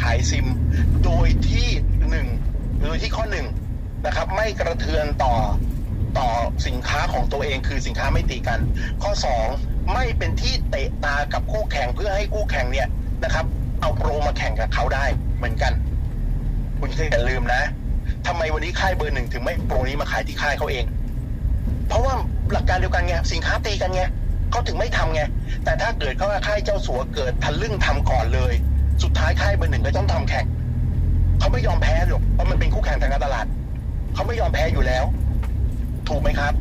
ขายซิม โดยที่หนึ่งโดยที่ข้อหนึ่งนะครับ ไม่กระเทือนต่อต่อสินค้าของตัวเองคือสินค้าไม่ตีกัน ข้อสองไม่เป็นที่เตะตากับคู่แข่งเพื่อให้คู่แข่งเนี่ยนะครับ เอาโปรมาแข่งกับเขาได้เหมือนกัน คุณอย่าลืมนะทำไมวันนี้ค่ายเบอร์หนึ่งถึงไม่โปรนี้มาขายที่ค่ายเขาเอง เพราะว่าหลักการเดียวกันไงสินค้าตีกันไงเขาถึงไม่ทำไงแต่ถ้าเกิดเขาว่าค่ายเจ้าสัวเกิดทะลึ่งทำก่อนเลย สุดท้ายค่ายเบอร์หนึ่งก็ต้องทำแข่งเขาไม่ยอมแพ้หรอกเพราะมันเป็นคู่แข่งทางการตลาดเขาไม่ยอมแพ้อยู่แล้ว ถูกไหมครับ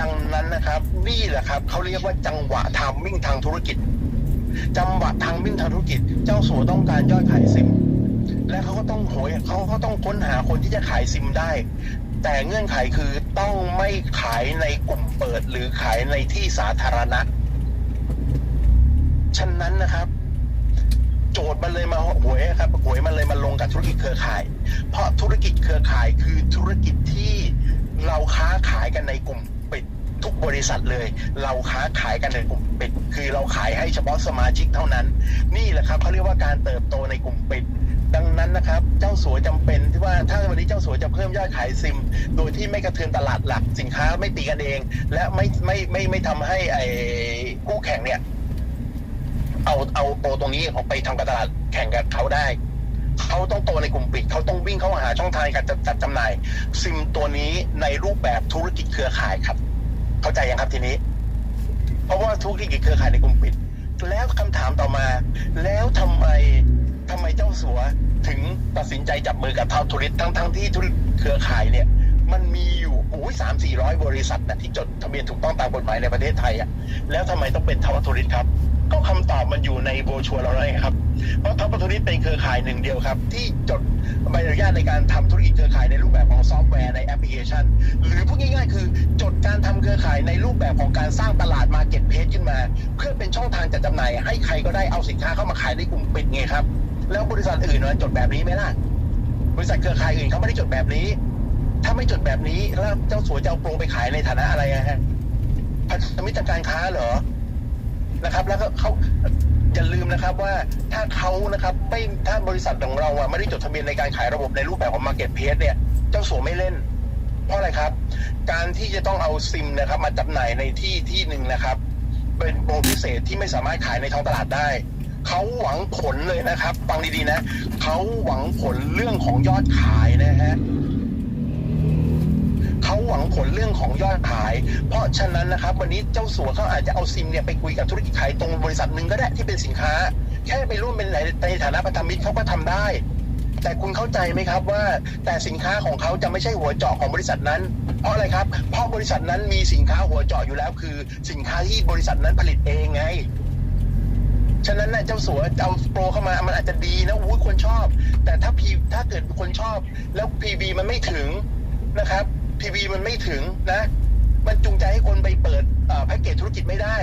ดังนั้นนะครับ นี่แหละครับเขาเรียกว่าจังหวะทามมิ่งทางธุรกิจ จังหวะทางมิ่งทางธุรกิจ เจ้าสัวต้องการยอดขายซิม และเขาก็ต้องโหยเขาก็ต้องค้นหาคนที่จะขายซิมได้ แต่เงื่อนไขคือต้องไม่ขายในกลุ่มเปิดหรือขายในที่สาธารณะฉะนั้นนะครับ โจทย์มันเลยมาหวยครับหวยมันเลยมาลงกับธุรกิจเครือข่าย เพราะธุรกิจเครือข่ายคือธุรกิจที่เราค้าขายกันในกลุ่มปิดทุกบริษัทเลย เราค้าขายกันในกลุ่มปิด คือเราขายให้เฉพาะสมาชิกเท่านั้น นี่แหละครับเขาเรียกว่าการเติบโตในกลุ่มปิด ดังนั้นนะครับ เจ้าสัวจำเป็นที่ว่าถ้าวันนี้เจ้าสัวจะเพิ่มยอดขายซิม โดยที่ไม่กระเทือนตลาดหลักสินค้าไม่ตีกันเอง และไม่ไม่ไม่ไม่ทำให้ไอ้คู่แข่งเนี่ย เอาเอาโปรตรงนี้ออกไปทำการตลาดแข่งกับเขาได้ เขาต้องโตในกลุ่มปิด เขาต้องวิ่งเข้าหาช่องทางการจัดจัดจำหน่าย ซิมตัวนี้ในรูปแบบธุรกิจเครือข่ายครับ เข้าใจยังครับทีนี้ เพราะว่าธุรกิจเครือข่ายในกลุ่มปิด แล้วคำถามต่อมา แล้วทำไมทำไมเจ้าสัวถึงตัดสินใจจับมือกับทาวทูริสทั้งทั้งที่ธุรกิจเครือข่ายเนี่ย มันมีอยู่โอ้ยสามสี่ร้อยบริษัทนะที่จดทะเบียนถูกต้องตามกฎหมายในประเทศไทยอะแล้วทำไมต้องเป็นทาวทูริสครับ ก็คำตอบมันอยู่ในโบชัวร์เราเลยครับ เพราะทาวทูริสเป็นเครือข่ายหนึ่งเดียวครับ ที่จดใบอนุญาตในการทำธุรกิจเครือข่ายในรูปแบบของซอฟต์แวร์ในแอปพลิเคชัน หรือพูดง่ายๆ คือจดการทำเครือข่ายในรูปแบบของการสร้างตลาดมาเก็ตเพจขึ้นมา เพื่อเป็นช่องทางจัดจำหน่าย ให้ใครก็ได้เอาสินค้าเข้ามาขายในกลุ่มปิดไงครับ แล้วบริษัทอื่นมันจดแบบนี้ไหมล่ะบริษัทเครือข่ายอื่นเขาไม่ได้จดแบบนี้ ถ้าไม่จดแบบนี้แล้วเจ้าสัวจะเอาโปรไปขายในฐานะอะไรฮะพันธมิตรการค้าเหรอ นะครับ แล้วก็เขาอย่าลืมนะครับว่าถ้าเขานะครับไม่ถ้าบริษัทของเราอะไม่ได้จดทะเบียนในการขายระบบในรูปแบบของ Market p l a c e เนี่ย เจ้าสัวไม่เล่น เพราะอะไรครับ การที่จะต้องเอาซิมนะครับ มาจำหน่ายในที่ที่หนึ่งนะครับ เป็นโปรพิเศษที่ไม่สามารถขายในท้องตลาดได้เขาหวังผลเลยนะครับ ฟังดีๆนะเขาหวังผลเรื่องของยอดขายนะฮะ วังผลเรื่องของยอดขาย เพราะฉะนั้นนะครับวันนี้เจ้าสัวเขาอาจจะเอาซิมเนี่ยไปคุยกับธุรกิจขายตรงบริษัทหนึ่งก็ได้ที่เป็นสินค้า แค่ไปร่วมเป็นในในฐานะพันธมิตรเขาก็ทำได้ แต่คุณเข้าใจไหมครับว่า แต่สินค้าของเขาจะไม่ใช่หัวเจาะของบริษัทนั้น เพราะอะไรครับเพราะบริษัทนั้นมีสินค้าหัวเจาะอยู่แล้ว คือสินค้าที่บริษัทนั้นผลิตเองไงฉะนั้นนะเจ้าสัวเอาโปรเข้ามา มันอาจจะดีนะอุ้ยคนชอบ แต่ถ้าพีถ้าเกิดคนชอบ แล้วพีบีมันไม่ถึงนะครับ พีบีมันไม่ถึงนะ มันจูงใจให้คนไปเปิดแพ็กเกจธุรกิจไม่ได้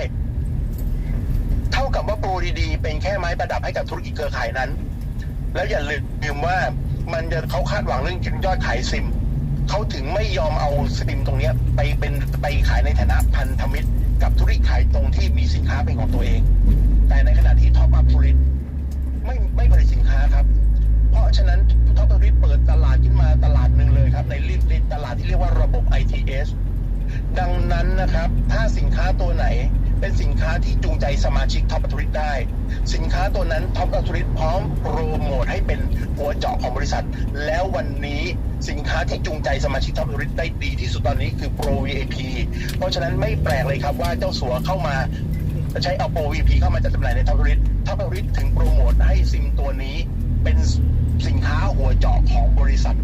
เท่ากับว่าโปรดีๆ เป็นแค่ไม้ประดับให้กับธุรกิจเครือข่ายนั้น แล้วอย่าลืมว่ามันจะเขาคาดหวังเรื่องยอดขายซิมเขาถึงไม่ยอมเอาซิมตรงนี้ไปเป็นไปขายในฐานะพันธมิตร กับธุรกิจขายตรงที่มีสินค้าเป็นของตัวเอง แต่ในขณะที่ท็อปอัพธุรกิจไม่ไม่ผลิตสินค้าครับ เพราะฉะนั้นท็อปอัพธุรกิจเปิดตลาดขึ้นมาตลาดหนึ่งเลยครับในรีในตลาดที่เรียกว่าระบบ ITS ดังนั้นนะครับ ถ้าสินค้าตัวไหนเป็นสินค้าที่จูงใจสมาชิกท็อปอัพธุรกิจได้ สินค้าตัวนั้นท็อปอัพธุรกิจพร้อมโปรโมทให้เป็นหัวเจาะของบริษัท แล้ววันนี้สินค้าที่จูงใจสมาชิกท็อปอัพธุรกิจได้ดีที่สุดตอนนี้คือ Pro VIP เพราะฉะนั้นไม่แปลกเลยครับว่าเจ้าสัวเข้ามาใช้เอาโปร VIP เข้ามาจัดจำหน่ายในท็อปริสท็อปริสถึงโปรโมทให้ซิมตัวนี้เป็น สินค้าหัวเจาะของบริษัท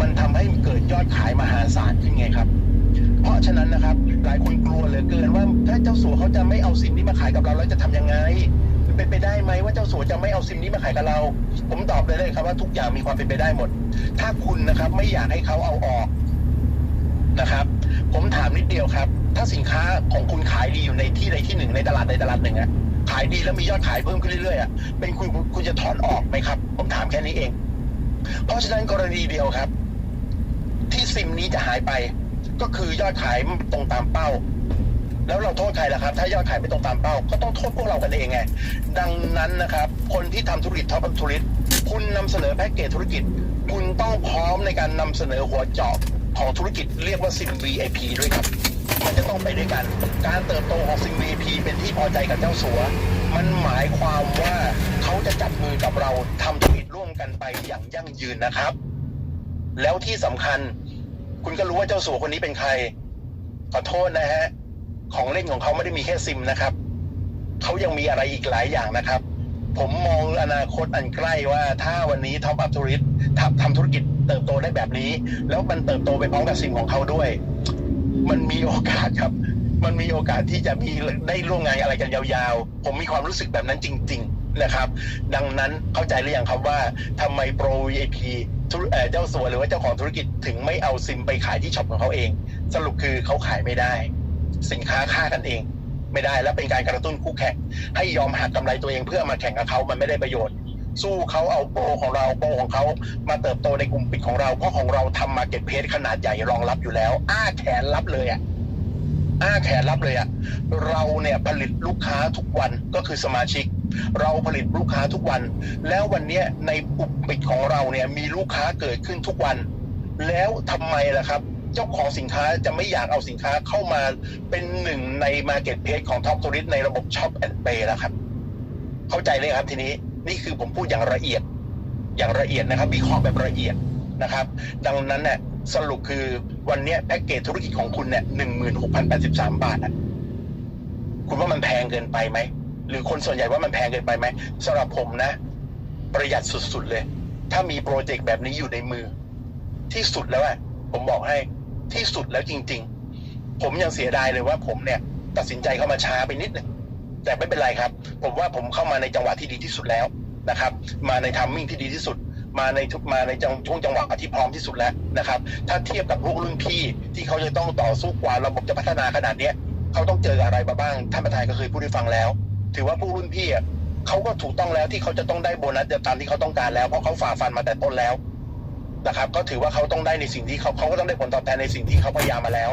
มันทำให้เกิดยอดขายมหาศาลขึ้นไงครับ เพราะฉะนั้นนะครับ หลายคนกลัวเหลือเกินว่าถ้าเจ้าสัวเขาจะไม่เอาซิมนี้มาขายกับเราแล้วจะทำยังไงเป็นไปได้ไหมว่าเจ้าสัวจะไม่เอาซิมนี้มาขายกับเรา ผมตอบเลยเลยครับว่าทุกอย่างมีความเป็นไปได้หมด ถ้าคุณนะครับไม่อยากให้เขาเอาออกนะครับ ผมถามนิดเดียวครับ ถ้าสินค้าของคุณขายดีอยู่ในที่ใดที่หนึ่งในตลาดใดตลาดหนึ่งอะ ขายดีแล้วมียอดขายเพิ่มขึ้นเรื่อยๆอะเป็นคุณคุณจะถอนออกไหมครับ ผมถามแค่นี้เอง เพราะฉะนั้นกรณีเดียวครับ ที่ซิมนี้จะหายไป ก็คือยอดขายตรงตามเป้า แล้วเราโทษใครล่ะครับ ถ้ายอดขายไม่ตรงตามเป้า ก็ต้องโทษพวกเรากันเองไงดังนั้นนะครับ คนที่ทำธุรกิจท็อปธุรกิจคุณนำเสนอแพ็กเกจธุรกิจ คุณต้องพร้อมในการนำเสนอหัวเจาะของธุรกิจเรียกว่าซิม VIP ด้วยครับ ต้องไปด้วยกัน การเติบโตของซิม VIP เป็นที่พอใจกับเจ้าสัว มันหมายความว่าเขาจะจับมือกับเราทำธุรกิจร่วมกันไปอย่างยั่งยืนนะครับ แล้วที่สำคัญ คุณก็รู้ว่าเจ้าสัวคนนี้เป็นใคร ขอโทษนะฮะ ของเล่นของเขาไม่ได้มีแค่ซิมนะครับ เขายังมีอะไรอีกหลายอย่างนะครับ ผมมองอนาคตอันใกล้ว่าถ้าวันนี้ท็อปอัพธุรกิจทำทำธุรกิจเติบโตได้แบบนี้ แล้วมันเติบโตไปพร้อมกับซิมของเขาด้วย มันมีโอกาสครับ มันมีโอกาสที่จะมีได้ร่วมงานอะไรกันยาวๆ ผมมีความรู้สึกแบบนั้นจริง ๆนะครับ ดังนั้นเข้าใจหรือยังครับว่าทำไมโปร VIP เอ่อเจ้าสัวหรือว่าเจ้าของธุรกิจถึงไม่เอาซิมไปขายที่ช็อปของเขาเอง สรุปคือเขาขายไม่ได้ สินค้าค่ากันเองไม่ได้และเป็นการกระตุ้นคู่แข่งให้ยอมหักกำไรตัวเองเพื่อมาแข่งกับเขามันไม่ได้ประโยชน์ สู้เขาเอาโปรของเราโปรของเขามาเติบโตในกลุ่มปิดของเราเพราะของเราทำมาเก็ตเพจขนาดใหญ่รองรับอยู่แล้ว อ้าแขนรับเลยอะอ้าแขนรับเลยอะเราเนี่ยผลิตลูกค้าทุกวันก็คือสมาชิก เราผลิตลูกค้าทุกวัน แล้ววันนี้ในกลุ่มปิดของเราเนี่ยมีลูกค้าเกิดขึ้นทุกวัน แล้วทำไมล่ะครับ เจ้าของสินค้าจะไม่อยากเอาสินค้าเข้ามาเป็นหนึ่งใน Market p l a c e ของ Top Tourist ในระบบ Shop and Pay แล้วครับ เข้าใจเลยครับทีนี้ นี่คือผมพูดอย่างละเอียด อย่างละเอียดนะครับวิเคราะห์แบบละเอียดนะครับ ดังนั้นเนี่ยสรุปคือวันนี้แพ็กเกจธุรกิจของคุณเนี่ยหนึ่งหมื่นหกพันแปดสิบสามบาทอะคุณว่ามันแพงเกินไปไหมหรือคนส่วนใหญ่ว่ามันแพงเกินไปไหมสำหรับผมนะ ประหยัดสุดๆเลย ถ้ามีโปรเจกต์แบบนี้อยู่ในมือ ที่สุดแล้วอะผมบอกให้ที่สุดแล้วจริง ๆ ผมยังเสียดายเลยว่าผมเนี่ย ตัดสินใจเข้ามาช้าไปนิดหนึง แต่ไม่เป็นไรครับ ผมว่าผมเข้ามาในจังหวะที่ดีที่สุดแล้วนะครับ มาในทัมมิ่งที่ดีที่สุด มาในมาในจังช่วงจังหวะที่พร้อมที่สุดแล้วนะครับ ถ้าเทียบกับพวกรุ่นพี่ที่เขาจะต้องต่อสู้กว่าระบบจะพัฒนาขนาดเนี้ยเขาต้องเจออะไรมาบ้างท่านประธานก็เคยพูดให้ฟังแล้ว ถือว่าพวกรุ่นพี่อะเขาก็ถูกต้องแล้วที่เขาจะต้องได้โบนัสตามที่เขาต้องการแล้วเพราะเขาฝ่าฟันมาแต่ต้นแล้วนะครับก็ถือว่าเขาต้องได้ในสิ่งที่เขาเขาก็ต้องได้ผลตอบแทนในสิ่งที่เขาพยายามมาแล้ว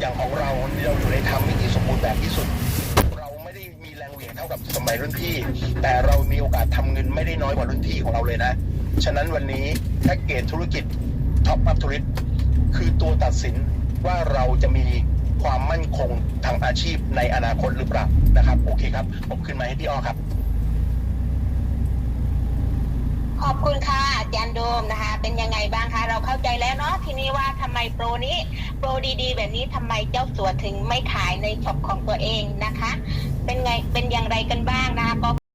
อย่างของเราเราอยู่ในทำที่สมบูรณ์แบบที่สุด กับสมัยรุ่นพี่ แต่เรามีโอกาสทำเงินไม่ได้น้อยกว่ารุ่นพี่ของเราเลยนะ ฉะนั้นวันนี้แพ็กเกจธุรกิจท็อปอัพธุรกิจคือตัวตัดสินว่าเราจะมีความมั่นคงทางอาชีพในอนาคตหรือเปล่านะครับ โอเคครับ ผมขึ้นมาให้พี่อ้อครับ ขอบคุณค่ะอาจารย์โดมนะคะ เป็นยังไงบ้างคะ เราเข้าใจแล้วเนาะทีนี้ว่าทำไมโปรนี้ โปรดีๆ แบบนี้ทำไมเจ้าสัวถึงไม่ขายในช็อปของตัวเองนะคะ เป็นไงเป็นอย่างไรกันบ้างนะคะก็